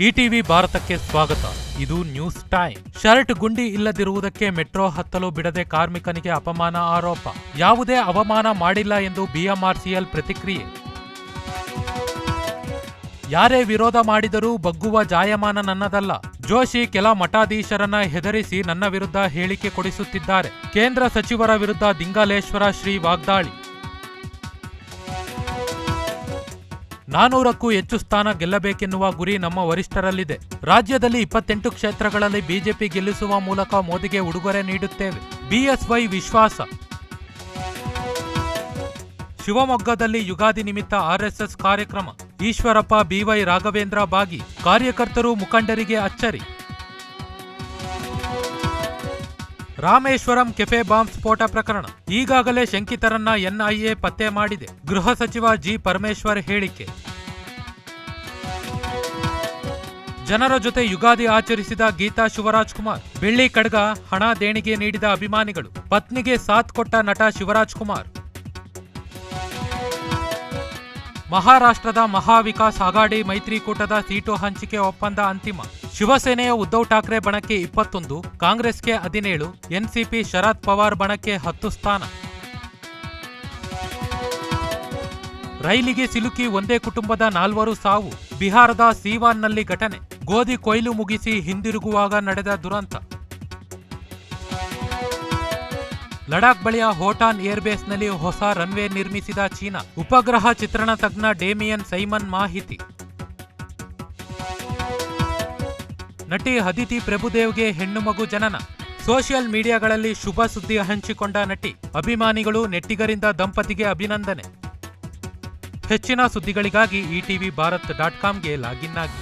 ETV ಭಾರತಕ್ಕೆ ಸ್ವಾಗತ. ಇದು ನ್ಯೂಸ್ ಟೈಮ್. ಶರ್ಟ್ ಗುಂಡಿ ಇಲ್ಲದಿರುವುದಕ್ಕೆ ಮೆಟ್ರೋ ಹತ್ತಲು ಬಿಡದೆ ಕಾರ್ಮಿಕನಿಗೆ ಅಪಮಾನ ಆರೋಪ. ಯಾವುದೇ ಅವಮಾನ ಮಾಡಿಲ್ಲ ಎಂದು ಬಿಎಂಆರ್ಸಿಎಲ್ ಪ್ರತಿಕ್ರಿಯೆ. ಯಾರೇ ವಿರೋಧ ಮಾಡಿದರೂ ಬಗ್ಗುವ ಜಾಯಮಾನ ನನ್ನದಲ್ಲ. ಜೋಶಿ ಕೆಲ ಮಠಾಧೀಶರನ್ನ ಹೆದರಿಸಿ ನನ್ನ ವಿರುದ್ಧ ಹೇಳಿಕೆ ಕೊಡಿಸುತ್ತಿದ್ದಾರೆ. ಕೇಂದ್ರ ಸಚಿವರ ವಿರುದ್ಧ ದಿಂಗಾಲೇಶ್ವರ ಶ್ರೀ ವಾಗ್ದಾಳಿ. ನಾನೂರಕ್ಕೂ ಹೆಚ್ಚು ಸ್ಥಾನ ಗೆಲ್ಲಬೇಕೆನ್ನುವ ಗುರಿ ನಮ್ಮ ವರಿಷ್ಠರಲ್ಲಿದೆ. ರಾಜ್ಯದಲ್ಲಿ ಇಪ್ಪತ್ತೆಂಟು ಕ್ಷೇತ್ರಗಳಲ್ಲಿ ಬಿಜೆಪಿ ಗೆಲ್ಲಿಸುವ ಮೂಲಕ ಮೋದಿಗೆ ಉಡುಗೊರೆ ನೀಡುತ್ತೇವೆ. ಬಿಎಸ್ವೈ ವಿಶ್ವಾಸ. ಶಿವಮೊಗ್ಗದಲ್ಲಿ ಯುಗಾದಿ ನಿಮಿತ್ತ ಆರ್ಎಸ್ಎಸ್ ಕಾರ್ಯಕ್ರಮ. ಈಶ್ವರಪ್ಪ, ಬಿವೈ ರಾಘವೇಂದ್ರ ಬಾಗಿ. ಕಾರ್ಯಕರ್ತರು ಮುಖಂಡರಿಗೆ ಅಚ್ಚರಿ. ರಾಮೇಶ್ವರಂ ಕೆಫೆ ಬಾಂಬ್ ಸ್ಫೋಟ ಪ್ರಕರಣ. ಈಗಾಗಲೇ ಶಂಕಿತರನ್ನ ಎನ್ಐಎ ಪತ್ತೆ ಮಾಡಿದೆ. ಗೃಹ ಸಚಿವ ಜಿ. ಪರಮೇಶ್ವರ್ ಹೇಳಿಕೆ. ಜನರ ಜೊತೆ ಯುಗಾದಿ ಆಚರಿಸಿದ ಗೀತಾ ಶಿವರಾಜ್ ಕುಮಾರ್. ಬೆಳ್ಳಿ ಕಡ್ಗ ಹಣ ದೇಣಿಗೆ ನೀಡಿದ ಅಭಿಮಾನಿಗಳು. ಪತ್ನಿಗೆ ಸಾಥ್ ಕೊಟ್ಟ ನಟ ಶಿವರಾಜ್ ಕುಮಾರ್. ಮಹಾರಾಷ್ಟ್ರದ ಮಹಾವಿಕಾಸ್ ಅಘಾಡಿ ಮೈತ್ರಿಕೂಟದ ಸೀಟು ಹಂಚಿಕೆ ಒಪ್ಪಂದ ಅಂತಿಮ. ಶಿವಸೇನೆಯ ಉದ್ಧವ್ ಠಾಕ್ರೆ ಬಣಕ್ಕೆ ಇಪ್ಪತ್ತೊಂದು, ಕಾಂಗ್ರೆಸ್ಗೆ ಹದಿನೇಳು, ಎನ್ಸಿಪಿ ಶರದ್ ಪವಾರ್ ಬಣಕ್ಕೆ ಹತ್ತು ಸ್ಥಾನ. ರೈಲಿಗೆ ಸಿಲುಕಿ ಒಂದೇ ಕುಟುಂಬದ ನಾಲ್ವರು ಸಾವು, ಬಿಹಾರದ ಸೀವಾನ್ನಲ್ಲಿ ಘಟನೆ. ಗೋಧಿ ಕೊಯ್ಲು ಮುಗಿಸಿ ಹಿಂದಿರುಗುವಾಗ ನಡೆದ ದುರಂತ. ಲಡಾಖ್ ಬಳಿಯ ಹೋಟಾನ್ ಏರ್ಬೇಸ್ನಲ್ಲಿ ಹೊಸ ರನ್ವೇ ನಿರ್ಮಿಸಿದ ಚೀನಾ. ಉಪಗ್ರಹ ಚಿತ್ರಣ ತಜ್ಞ ಡೇಮಿಯನ್ ಸೈಮನ್ ಮಾಹಿತಿ. ನಟಿ ಅದಿತಿ ಪ್ರಭುದೇವ್ಗೆ ಹೆಣ್ಣು ಮಗು ಜನನ. ಸೋಷಿಯಲ್ ಮೀಡಿಯಾಗಳಲ್ಲಿ ಶುಭ ಸುದ್ದಿ ಹಂಚಿಕೊಂಡ ನಟಿ. ಅಭಿಮಾನಿಗಳು ನೆಟ್ಟಿಗರಿಂದ ದಂಪತಿಗೆ ಅಭಿನಂದನೆ. ಹೆಚ್ಚಿನ ಸುದ್ದಿಗಳಿಗಾಗಿ ಇಟಿವಿ ಭಾರತ್ ಡಾಟ್ ಕಾಮ್ಗೆ ಲಾಗಿನ್ ಆಗಿ